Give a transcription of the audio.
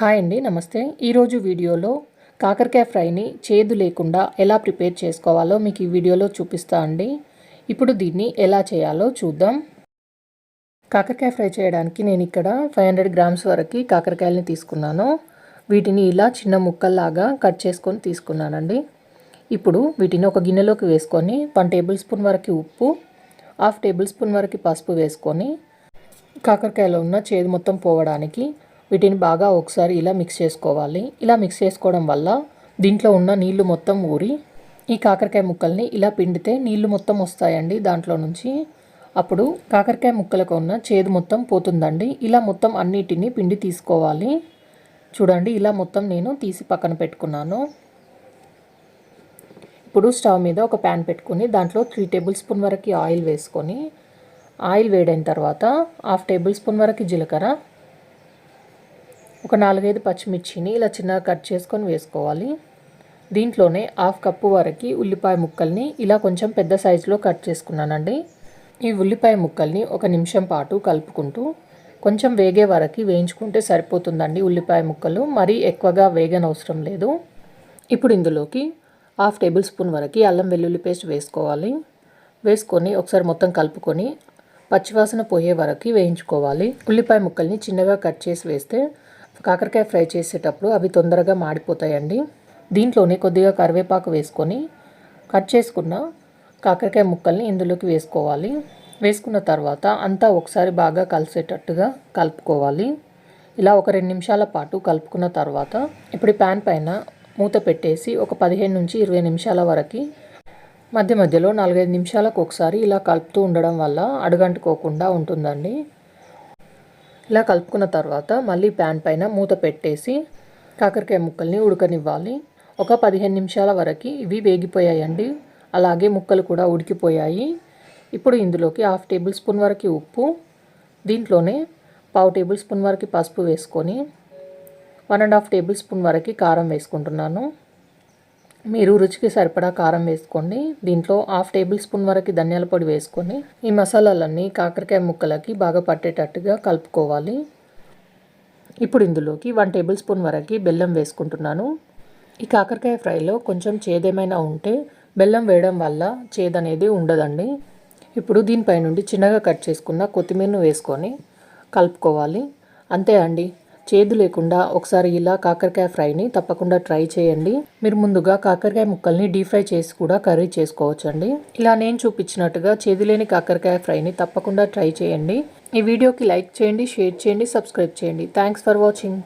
Hi అండి నమస్తే. ఈరోజు వీడియోలో కాకరకాయ ఫ్రైని చేదు లేకుండా ఎలా ప్రిపేర్ చేసుకోవాలో మీకు ఈ వీడియోలో చూపిస్తా అండి. ఇప్పుడు దీన్ని ఎలా చేయాలో చూద్దాం. కాకరకాయ ఫ్రై చేయడానికి నేను ఇక్కడ ఫైవ్ హండ్రెడ్ గ్రామ్స్ వరకు కాకరకాయలని తీసుకున్నాను. వీటిని ఇలా చిన్న ముక్కల్లాగా కట్ చేసుకొని తీసుకున్నానండి. ఇప్పుడు వీటిని ఒక గిన్నెలోకి వేసుకొని వన్ టేబుల్ స్పూన్ వరకు ఉప్పు హాఫ్ టేబుల్ స్పూన్ వరకు పసుపు వేసుకొని కాకరకాయలో ఉన్న చేదు మొత్తం పోవడానికి వీటిని బాగా ఒకసారి ఇలా మిక్స్ చేసుకోవాలి. ఇలా మిక్స్ చేసుకోవడం వల్ల దీంట్లో ఉన్న నీళ్ళు మొత్తం ఊరి ఈ కాకరకాయ ముక్కల్ని ఇలా పిండితే నీళ్ళు మొత్తం వస్తాయండి దాంట్లో నుంచి. అప్పుడు కాకరకాయ ముక్కలకు ఉన్న చేదు మొత్తం పోతుందండి. ఇలా మొత్తం అన్నిటిని పిండి తీసుకోవాలి. చూడండి ఇలా మొత్తం నేను తీసి పక్కన పెట్టుకున్నాను. ఇప్పుడు స్టవ్ మీద ఒక ప్యాన్ పెట్టుకుని దాంట్లో త్రీ టేబుల్ స్పూన్ వరకు ఆయిల్ వేసుకొని ఆయిల్ వేడైన తర్వాత హాఫ్ టేబుల్ స్పూన్ వరకు జీలకర్ర ఒక నాలుగైదు పచ్చిమిర్చిని ఇలా చిన్నగా కట్ చేసుకొని వేసుకోవాలి. దీంట్లోనే హాఫ్ కప్పు వరకు ఉల్లిపాయ ముక్కల్ని ఇలా కొంచెం పెద్ద సైజులో కట్ చేసుకున్నానండి. ఈ ఉల్లిపాయ ముక్కల్ని ఒక నిమిషం పాటు కలుపుకుంటూ కొంచెం వేగే వరకు వేయించుకుంటే సరిపోతుందండి ఉల్లిపాయ ముక్కలు. మరీ ఎక్కువగా వేగనవసరం లేదు. ఇప్పుడు ఇందులోకి హాఫ్ టేబుల్ స్పూన్ వరకు అల్లం వెల్లుల్లి పేస్ట్ వేసుకోవాలి. వేసుకొని ఒకసారి మొత్తం కలుపుకొని పచ్చివాసన పోయే వరకు వేయించుకోవాలి. ఉల్లిపాయ ముక్కల్ని చిన్నగా కట్ చేసి వేస్తే కాకరకాయ ఫ్రై చేసేటప్పుడు అవి తొందరగా మాడిపోతాయండి. దీంట్లోనే కొద్దిగా కరివేపాకు వేసుకొని కట్ చేసుకున్న కాకరకాయ ముక్కల్ని ఇందులోకి వేసుకోవాలి. వేసుకున్న తర్వాత అంతా ఒకసారి బాగా కలిసేటట్టుగా కలుపుకోవాలి. ఇలా ఒక రెండు నిమిషాల పాటు కలుపుకున్న తర్వాత ఇప్పుడు ప్యాన్ పైన మూత పెట్టేసి ఒక పదిహేను నుంచి ఇరవై నిమిషాల వరకు మధ్య మధ్యలో నాలుగైదు నిమిషాలకు ఒకసారి ఇలా కలుపుతూ ఉండడం వల్ల అడుగంటుకోకుండా ఉంటుందండి. ఇలా కలుపుకున్న తర్వాత మళ్ళీ ప్యాన్ పైన మూత పెట్టేసి కాకరకాయ ముక్కల్ని ఉడకనివ్వాలి. ఒక పదిహేను నిమిషాల వరకు ఇవి వేగిపోయాయండి. అలాగే ముక్కలు కూడా ఉడికిపోయాయి. ఇప్పుడు ఇందులోకి హాఫ్ టేబుల్ స్పూన్ వరకు ఉప్పు దీంట్లోనే పావు టేబుల్ స్పూన్ వరకు పసుపు వేసుకొని one and half tablespoon వరకు కారం వేసుకుంటున్నాను. మీరు రుచికి సరిపడా కారం వేసుకోండి. దీంట్లో హాఫ్ టేబుల్ స్పూన్ వరకు ధనియాల పొడి వేసుకొని ఈ మసాలాలన్నీ కాకరకాయ ముక్కలకి బాగా పట్టేటట్టుగా కలుపుకోవాలి. ఇప్పుడు ఇందులోకి వన్ టేబుల్ స్పూన్ వరకు బెల్లం వేసుకుంటున్నాను. ఈ కాకరకాయ ఫ్రైలో కొంచెం చేదేమైనా ఉంటే బెల్లం వేయడం వల్ల చేదనేది ఉండదండి. ఇప్పుడు దీనిపై నుండి చిన్నగా కట్ చేసుకున్న కొత్తిమీరను వేసుకొని కలుపుకోవాలి. అంతే అండి. చేదు లేకుండా ఒకసారి ఇలా కాకరకాయ ఫ్రైని తప్పకుండా ట్రై చేయండి. మీరు ముందుగా కాకరకాయ ముక్కల్ని డీప్ ఫ్రై చేసి కూడా కర్రీ చేసుకోవచ్చండి. ఇలా నేను చూపించినట్టుగా చేదు లేని కాకరకాయ ఫ్రైని తప్పకుండా ట్రై చేయండి. ఈ వీడియోకి లైక్ చేయండి షేర్ చేయండి సబ్స్క్రైబ్ చేయండి. Thanks for watching.